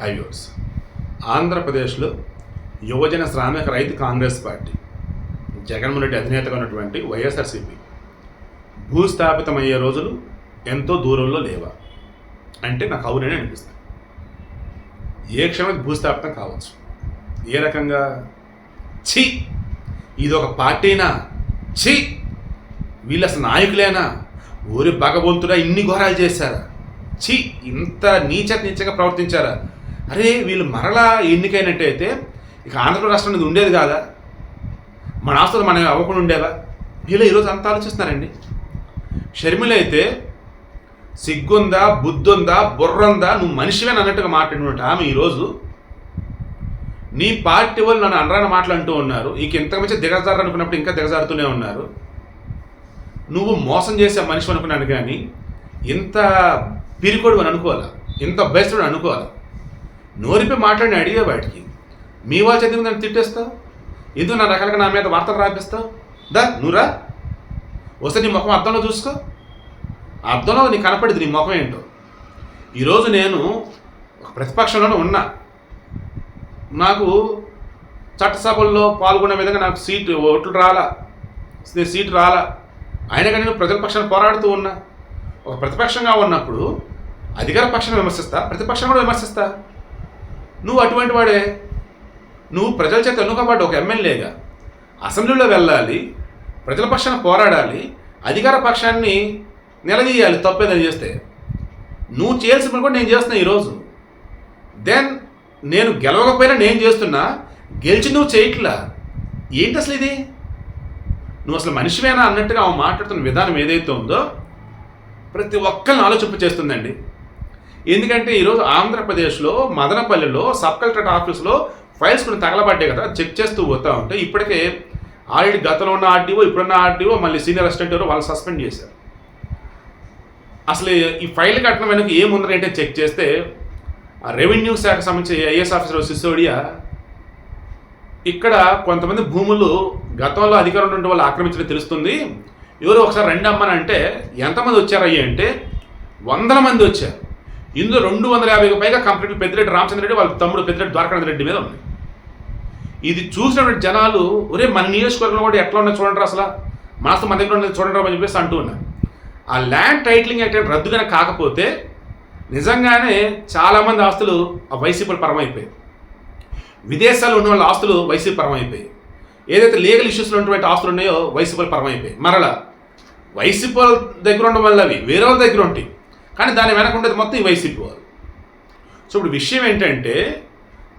హైవ్యూర్స్ ఆంధ్రప్రదేశ్లో యువజన శ్రామిక రైతు కాంగ్రెస్ పార్టీ జగన్మోహన్ రెడ్డి అధినేతగా ఉన్నటువంటి వైఎస్ఆర్సీపీ భూస్థాపితమయ్యే రోజులు ఎంతో దూరంలో లేవా? అంటే నాకు అవునని అనిపిస్తుంది ఏ క్షణం భూస్థాపితం కావచ్చు? ఏ రకంగా? ఛీ! ఇది ఒక పార్టీనా? ఛీ! వీళ్ళు అసలు నాయకులేనా? ఊరి భగవంతుడా ఇన్ని ఘోరాలు చేశారా? ఛీ! ఇంత నీచ నీచగా ప్రవర్తించారా? అరే వీళ్ళు మరలా ఎన్నికైనట్టయితే ఇక ఆంధ్రప్రదేశ్ రాష్ట్రం అనేది ఉండేది కాదా? మన ఆస్తులు మనం అవ్వకుండా ఉండేవా? వీళ్ళు ఈరోజు అంత ఆలోచిస్తున్నారండి. షర్మిల అయితే సిగ్గుందా బుద్ధుందా బుర్రందా? నువ్వు మనిషివేని అన్నట్టుగా మాట్లాడినట్టు ఆమె ఈరోజు నీ పార్టీ వాళ్ళు నన్ను అనరాని మాట్లాడుతూ ఉన్నారు. ఇక ఇంతకు మించి దిగజారు అనుకున్నప్పుడు ఇంకా దిగజారుతూనే ఉన్నారు. నువ్వు మోసం చేసే మనిషి అనుకున్నాను కానీ ఇంత పిరికోడు అని అనుకోవాలా? ఇంత బెస్టుడు అనుకోవాలా? నోరిపి మాట్లాడిన అడిగే వాటికి. మీ వాళ్ళు చదివి నన్ను తిట్టేస్తావు ఎందుకు నా రకాలుగా నా మీద వార్తలు రాపిస్తావు దా నువ్వురా వస్తే నీ ముఖం అద్దంలో చూసుకో. ఆ అద్దంలో కనపడింది నీ ముఖం ఏంటో. ఈరోజు నేను ఒక ప్రతిపక్షంలోనే ఉన్నా. నాకు చట్టసభల్లో పాల్గొనే విధంగా నాకు సీటు ఓట్లు రాలా. నేను సీటు రాలా. అయినా కానీ నేను ప్రజల పక్షాన్ని పోరాడుతూ ఉన్నా. ఒక ప్రతిపక్షంగా ఉన్నప్పుడు అధికార పక్షాన్ని విమర్శిస్తా ప్రతిపక్షం కూడా విమర్శిస్తా. నువ్వు అటువంటి వాడే? నువ్వు ప్రజల చేత ఎన్నుకబడ్డ ఒక ఎమ్మెల్యేగా అసెంబ్లీలో వెళ్ళాలి ప్రజల పక్షాన పోరాడాలి అధికార పక్షాన్ని నిలదీయాలి తప్పేదని చేస్తే. నువ్వు చేయాల్సిన పని కూడా నేను చేస్తున్నా ఈరోజు. దెన్ నేను గెలవకపోయినా నేను చేస్తున్నా గెలిచి నువ్వు చేయట్లా. ఏంటి అసలు ఇది? నువ్వు అసలు మనిషివేనా అన్నట్టుగా ఆమె మాట్లాడుతున్న విధానం ఏదైతే ఉందో ప్రతి ఒక్కరిని ఆలోచింప చేస్తుందండి ఎందుకంటే ఈరోజు ఆంధ్రప్రదేశ్లో మదనపల్లిలో సబ్ కలెక్టరేట్ ఆఫీస్లో ఫైల్స్ కొన్ని తగలబడ్డాయి కదా చెక్ చేస్తూ పోతూ ఉంటే ఇప్పటికే ఆల్రెడీ గతంలో ఉన్న ఆర్డీఓ ఇప్పుడున్న ఆర్డీఓ మళ్ళీ సీనియర్ అసిస్టెంట్ ఎవరో వాళ్ళు సస్పెండ్ చేశారు. అసలు ఈ ఫైల్ కట్టడం వెనక ఏముందని అంటే చెక్ చేస్తే రెవెన్యూ శాఖ సంబంధించి ఐఏఎస్ ఆఫీసర్ సిసోడియా ఇక్కడ కొంతమంది భూములు గతంలో అధికారం ఉన్న వాళ్ళు ఆక్రమించడం తెలుస్తుంది. ఎవరు ఒకసారి రెండు అమ్మని అంటే ఎంతమంది వచ్చారయ్యి అంటే వందల మంది వచ్చారు. ఇందులో రెండు వందల యాభైకి పైగా కంప్లీట్లు పెద్దిరెడ్డి రామచంద్ర రెడ్డి వాళ్ళ తమ్ముడు పెద్దిరెడ్డి ద్వారకానాథ్ రెడ్డి మీద ఉంది. ఇది చూసినటువంటి జనాలు ఒరే మన నియోజకవర్గంలో కూడా ఎట్లా ఉన్నా చూడండి అసలు. మనసు మన దగ్గర ఉన్నది చూడండి అని చెప్పేసి అంటూ ఉన్నారు. ఆ ల్యాండ్ టైటిలింగ్ యాక్ట్ రద్దు కనుక కాకపోతే నిజంగానే చాలామంది ఆస్తులు ఆ వైసీపీ పరమైపోయాయి విదేశాల్లో ఉన్న వాళ్ళ ఆస్తులు వైసీపీ పరమైపోయాయి ఏదైతే లీగల్ ఇష్యూస్లో ఉన్నటువంటి ఆస్తులు ఉన్నాయో వైసీపీ పరమైపోయాయి మరలా వైసీపీ దగ్గర ఉండడం వల్ల అవి వేరే వాళ్ళ దగ్గర ఉంటాయి. కానీ దాని వెనక ఉండేది మొత్తం ఈ వైసీపీ వారు. సో ఇప్పుడు విషయం ఏంటంటే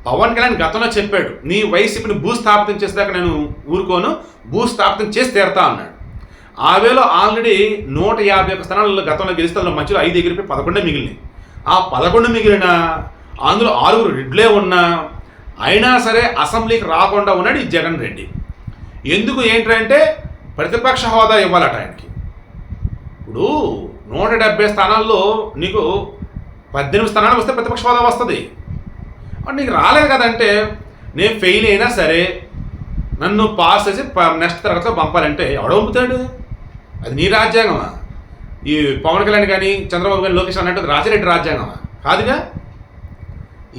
పవన్ కళ్యాణ్ గతంలో చెప్పాడు నీ వైసీపీని భూస్థాపితం చేసేదాకా నేను ఊరుకోను భూస్థాపితం చేసి తీరతా అన్నాడు. ఆ వేలో ఆల్రెడీ నూట యాభై ఒక్క స్థానాలలో గతంలో గెలిస్తే అందులో మధ్యలో ఐదు ఎగిరిపోయి పదకొండే మిగిలినాయి. ఆ పదకొండు మిగిలిన అందులో ఆరుగురు రెడ్లే ఉన్నా అయినా సరే అసెంబ్లీకి రాకుండా ఉన్నాడు ఈ జగన్ రెడ్డి. ఎందుకు ఏంటంటే ప్రతిపక్ష హోదా ఇవ్వాలట ఆయనకి. ఇప్పుడు నూట డెబ్బై స్థానాల్లో నీకు పద్దెనిమిది స్థానాలు వస్తే ప్రతిపక్ష హోదా వస్తుంది. నీకు రాలేదు కదంటే నేను ఫెయిల్ అయినా సరే నన్ను పాస్ చేసి నెక్స్ట్ తరగతిలో పంపాలంటే ఎవడ పంపుతాడు? అది నీ రాజ్యాంగమా? ఈ పవన్ కళ్యాణ్ కానీ చంద్రబాబు కానీ లోకేష్ అన్నట్టు రాజిరెడ్డి రాజ్యాంగమా? కాదుగా.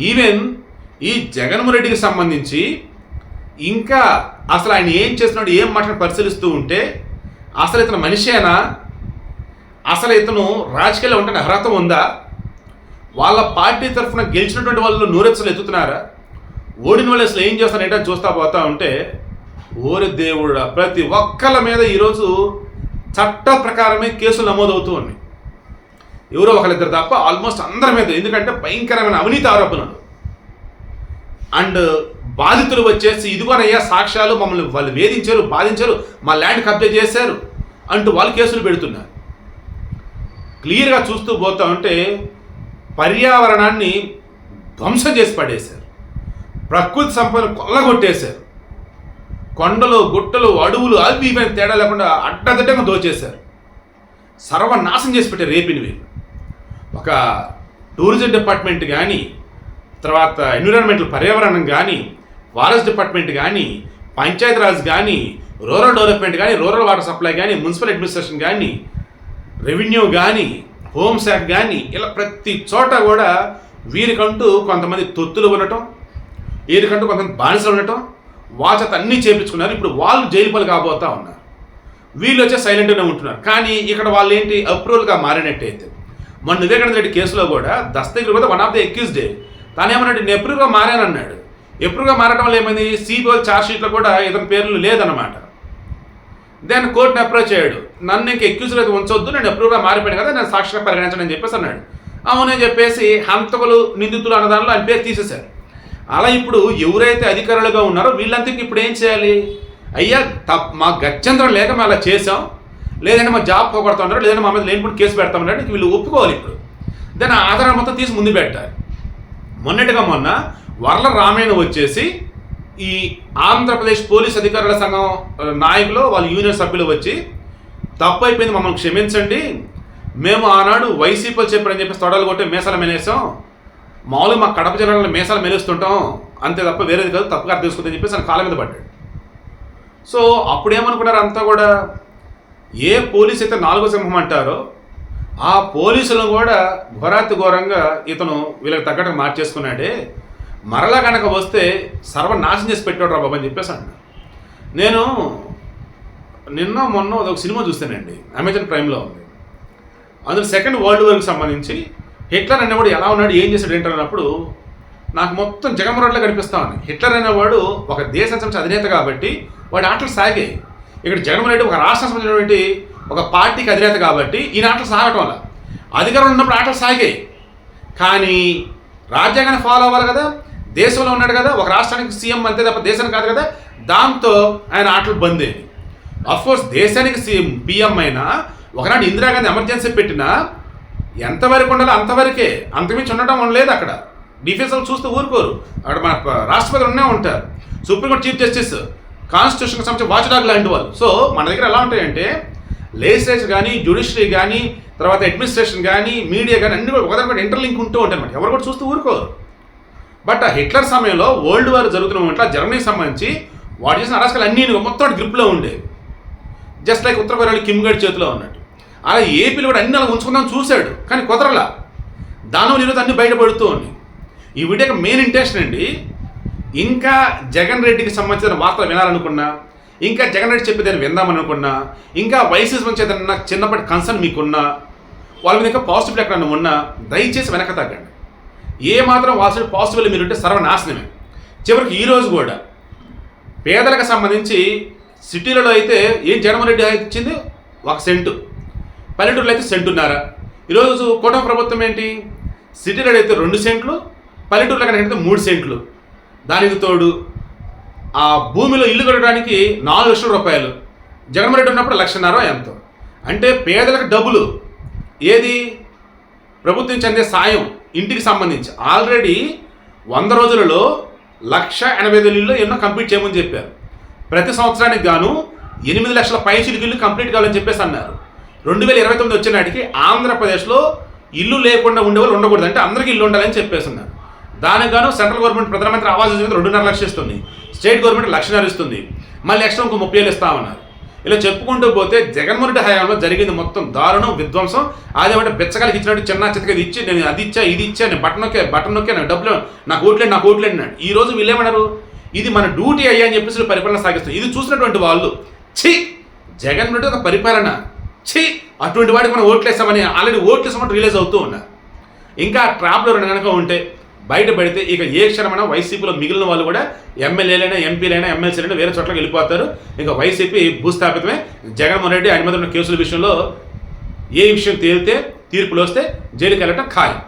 ఈవెన్ ఈ జగన్మోహన్ రెడ్డికి సంబంధించి ఇంకా అసలు ఆయన ఏం చేస్తున్నాడు ఏం మాట్లాడి పరిశీలిస్తూ ఉంటే అసలు ఇతను మనిషేనా? అసలు ఇతను రాజకీయాల్లో ఉంటే అర్హత ఉందా? వాళ్ళ పార్టీ తరఫున గెలిచినటువంటి వాళ్ళు నూరెచ్చలు ఎత్తుతున్నారా? ఓడిన వాళ్ళు అసలు ఏం చేస్తారంటే చూస్తా పోతా ఉంటే ఓరి దేవుడా ప్రతి ఒక్కళ్ళ మీద ఈరోజు చట్ట ప్రకారమే కేసులు నమోదవుతూ ఉన్నాయి. ఎవరో ఒకరిద్దరు తప్ప ఆల్మోస్ట్ అందరి మీద ఎందుకంటే భయంకరమైన అవినీతి ఆరోపణలు. అండ్ బాధితులు వచ్చేసి ఇదిగోనయ్యా సాక్ష్యాలు మమ్మల్ని వాళ్ళు వేధించారు బాధించారు మా ల్యాండ్ కబ్జా చేశారు అంటూ వాళ్ళు కేసులు పెడుతున్నారు. క్లియర్గా చూస్తూ పోతా ఉంటే పర్యావరణాన్ని ధ్వంసం చేసి పడేశారు. ప్రకృతి సంపదను కొల్లగొట్టేశారు. కొండలు గుట్టలు అడవులు అవి ఇవన్నీ తేడా లేకుండా అడ్డదిడ్డంగా దోచేశారు. సర్వనాశం చేసి పెట్టారు రేపిని వీళ్ళు. ఒక టూరిజం డిపార్ట్మెంట్ కానీ తర్వాత ఎన్విరాన్మెంటల్ పర్యావరణం కానీ ఫారెస్ట్ డిపార్ట్మెంట్ కానీ పంచాయతీరాజ్ కానీ రూరల్ డెవలప్మెంట్ కానీ రూరల్ వాటర్ సప్లై కానీ మున్సిపల్ అడ్మినిస్ట్రేషన్ కానీ రెవెన్యూ కానీ హోంశాఖ కానీ ఇలా ప్రతి చోట కూడా వీరికంటూ కొంతమంది తొత్తులు ఉండటం వీరికంటూ కొంతమంది బానిసలు ఉండటం వాచత అన్నీ చేపించుకున్నారు. ఇప్పుడు వాళ్ళు జైలు పలు కాబోతా ఉన్నారు. వీళ్ళు వచ్చే సైలెంట్గానే ఉంటున్నారు. కానీ ఇక్కడ వాళ్ళు ఏంటి అప్రూవల్గా మారినట్టయితే మొన్న వివేకానంద రెడ్డి కేసులో కూడా దస్తగిరి కూడా వన్ ఆఫ్ ది అక్యూజ్డే తాను ఏమన్నాడు నేను ఎప్రూవ్గా మారానన్నాడు. ఎప్రూవ్గా మారడం వల్ల ఏమైంది? సిబిఐ ఛార్జ్ షీట్లో కూడా ఇతని పేర్లు లేదన్నమాట. దెన్ కోర్టుని అప్రోచ్ అయ్యాడు నన్ను ఇంక ఎక్యూజ్లో అయితే ఉంచొద్దు నేను అప్రూవ్గా మారిపోయాను కదా నేను సాక్షిగా పరిగణించను అని చెప్పేసి అన్నాడు. అవునని చెప్పేసి హంతకులు నిందితులు అన్న దానిలో ఆయన పేరు తీసేశారు. అలా ఇప్పుడు ఎవరైతే అధికారులుగా ఉన్నారో వీళ్ళంతకి ఇప్పుడు ఏం చేయాలి? అయ్యా తప్ మా గత్యంతరం లేక మేము అలా చేసాం లేదంటే మా జాబ్ పోగొడతామన్నారు లేదంటే మా మీద లేనిపోయిన కేసు పెడతామన్నారు వీళ్ళు ఒప్పుకోవాలి ఇప్పుడు. దాని ఆధారం మొత్తం తీసి ముందు పెట్టాలి. మొన్నటిగా మొన్న వరల రామాయణ వచ్చేసి ఈ ఆంధ్రప్రదేశ్ పోలీస్ అధికారుల సంఘం నాయకులు వాళ్ళ యూనియన్ సభ్యులు వచ్చి తప్పు అయిపోయింది మమ్మల్ని క్షమించండి. మేము ఆనాడు వైసీపీలు చెప్పారని చెప్పి తొడలు కొట్టి మేసాలు మెనేసాం మామూలుగా మా కడప జిల్లాలో మేసాలు మెలుస్తుంటాం. అంతే తప్ప వేరేది కాదు తప్పుగా అర్థం చేసుకుందని చెప్పేసి ఆయన కాళ్ళ మీద పడ్డాడు. సో అప్పుడు ఏమనుకున్నారు అంతా కూడా? ఏ పోలీస్ అయితే నాలుగో సింహం అంటారో ఆ పోలీసులను కూడా ఘోరాతి ఘోరంగా ఇతను వీళ్ళకి తగ్గట్టుగా మార్చేసుకున్నాడే. మరలా కనుక వస్తే సర్వనాశం చేసి పెట్టాడు రా బాబు అని చెప్పేసి అంట నేను నిన్న మొన్న ఒక సినిమా చూస్తానండి. అమెజాన్ ప్రైమ్లో ఉంది. అందులో సెకండ్ వరల్డ్ వార్కి సంబంధించి హిట్లర్ అనేవాడు ఎలా ఉన్నాడు ఏం చేశాడు ఏంటి అన్నప్పుడు నాకు మొత్తం జగన్మోహన్లో కనిపిస్తా ఉంది. హిట్లర్ అనేవాడు ఒక దేశ సంస్థ అధినేత కాబట్టి వాడి ఆటలు సాగాయి ఇక్కడ జగన్మోహన్ రెడ్డి ఒక రాష్ట్ర సంబంధించినటువంటి ఒక పార్టీకి అధినేత కాబట్టి ఈయన ఆటలు సాగటం వల్ల. అధికారంలో ఉన్నప్పుడు ఆటలు సాగాయి కానీ రాజ్యాంగాన్ని ఫాలో అవ్వాలి కదా. దేశంలో ఉన్నాడు కదా ఒక రాష్ట్రానికి సీఎం అంతే తప్ప దేశానికి కాదు కదా దాంతో ఆయన ఆటలు బంద్ అయింది అఫ్ కోర్స్ దేశానికి సీఎం పిఎం అయినా ఒకనాడు ఇందిరాగాంధీ ఎమర్జెన్సీ పెట్టినా ఎంతవరకు ఉండాలో అంతవరకే. అంతమించి ఉండటం లేదు అక్కడ. డిఫెన్స్ వాళ్ళు చూస్తూ ఊరుకోరు. అక్కడ మన రాష్ట్రపతి ఉన్నే ఉంటారు. సుప్రీంకోర్టు చీఫ్ జస్టిస్ కాన్స్టిట్యూషన్కి సంబంధించి వాచ్ డాగ్ లాంటి వాళ్ళు. సో మన దగ్గర ఎలా ఉంటాయంటే లెజిస్లేచర్ కానీ జ్యుడిషియరీ కానీ తర్వాత అడ్మినిస్ట్రేషన్ కానీ మీడియా కానీ అన్ని కూడా ఒకదాని కూడా ఇంటర్లింక్ ఉంటూ ఉంటాయి అన్నమాట ఎవరు కూడా చూస్తూ ఊరుకోరు. బట్ ఆ హిట్లర్ సమయంలో వరల్డ్ వార్ జరుగుతున్న మూమెంట్లో జర్మనీకి సంబంధించి వాడు చేసిన అరాచకాలు అన్నీ మొత్తం గ్రిప్లో ఉండేవి జస్ట్ లైక్ ఉత్తర కొరియాలో కిమ్ గడ్ చేతిలో ఉన్నట్టు. అలా ఏపీలో కూడా అన్ని అలా ఉంచుకుందాం చూశాడు. కానీ కుదరలా. దానివల్ల ఈరోజు అన్ని బయటపడుతూ ఉన్నాయి. ఈ వీడియోకి మెయిన్ ఇంటెన్షన్ అండి ఇంకా జగన్ రెడ్డికి సంబంధించిన వార్తలు వినాలనుకున్నా ఇంకా జగన్ రెడ్డి చెప్పేదాన్ని విందామనుకున్నా ఇంకా వైసీస్ నుంచి ఏదైనా చిన్నప్పటి కన్సర్న్ మీకున్నా వాళ్ళ మీద ఇంకా పాజిటివ్ ఎక్కడన్నా ఉన్నా దయచేసి వెనక తగ్గండి. ఏ మాత్రం వాళ్ళ పాసిబుల్ మీరు ఉంటే సర్వనాశనమే. చివరికి ఈరోజు కూడా పేదలకు సంబంధించి సిటీలలో అయితే ఏం జగన్మోహన్ రెడ్డి ఇచ్చింది? ఒక సెంటు. పల్లెటూరులో అయితే సెంటున్నారా? ఈరోజు కూటమి ప్రభుత్వం ఏంటి? సిటీలో అయితే రెండు సెంట్లు పల్లెటూరులో కనుక అయితే మూడు సెంట్లు. దానికి తోడు ఆ భూమిలో ఇల్లు కట్టడానికి నాలుగు లక్షల రూపాయలు. జగన్మోహన్ రెడ్డి ఉన్నప్పుడు లక్షన్నర ఎంతో. అంటే పేదలకు డబ్బులు. ఏది? ప్రభుత్వం చెందే సాయం. ఇంటికి సంబంధించి. ఆల్రెడీ వంద రోజులలో లక్ష ఎనభై వేల ఇల్లు ఎన్నో కంప్లీట్ చేయమని చెప్పారు. ప్రతి సంవత్సరానికి గాను ఎనిమిది లక్షల పైసలకి ఇల్లు కంప్లీట్ కావాలని చెప్పేసి అన్నారు. రెండు వేల ఇరవై తొమ్మిది వచ్చే నాటికి ఆంధ్రప్రదేశ్లో ఇల్లు లేకుండా ఉండేవాళ్ళు ఉండకూడదు. అంటే అందరికీ ఇల్లు ఉండాలని చెప్పేసి ఉన్నారు దానికి గాను సెంట్రల్ గవర్నమెంట్ ప్రధానమంత్రి ఆవాస్ యోజన రెండున్నర లక్షలు ఇస్తుంది. స్టేట్ గవర్నమెంట్ లక్షన్నర ఇస్తుంది. మళ్ళీ ఎక్స్ట్రా ఇంకో ముప్పై వేలు ఇస్తామన్నారు. ఇలా చెప్పుకుంటూ పోతే జగన్మోహన్ రెడ్డి హయాంలో జరిగింది మొత్తం దారుణం విధ్వంసం. అదేమంటే బిచ్చగాలికి ఇచ్చినట్టు చిన్న చిత్తకది ఇచ్చి నేను అది ఇచ్చా ఇది ఇచ్చా నేను బటన్ నొక్కే బటన్ నొక్కే నాకు డబ్బులు నాకు ఓట్లేండి నాకు ఓట్లేండి అన్నాడు. ఈ రోజు వీళ్ళేమన్నారు ఇది మన డ్యూటీ అయ్యా అని చెప్పేసి పరిపాలన సాగిస్తారు ఇది చూసినటువంటి వాళ్ళు ఛీ జగన్ రెడ్డి ఒక పరిపాలన ఛీ అటువంటి వాడికి మనం ఓట్లేస్తామని ఆల్రెడీ ఓట్లేసామని రిలీజ్ అవుతూ ఉన్నారు. ఇంకా ట్రాప్లో రెండు కనుక ఉంటే బయట పెడితే ఇక ఏ క్షణమైనా వైసీపీలో మిగిలిన వాళ్ళు కూడా ఎమ్మెల్యేలైనా ఎంపీలైనా ఎమ్మెల్సీలైనా వేరే చోట్లకి వెళ్ళిపోతారు. ఇంకా వైసీపీ భూస్థాపితమే. జగన్మోహన్ రెడ్డి ఆయన మీద ఉన్న కేసుల విషయంలో ఏ విషయం తేలితే తీర్పులు వస్తే జైలుకి వెళ్ళటం ఖాయం.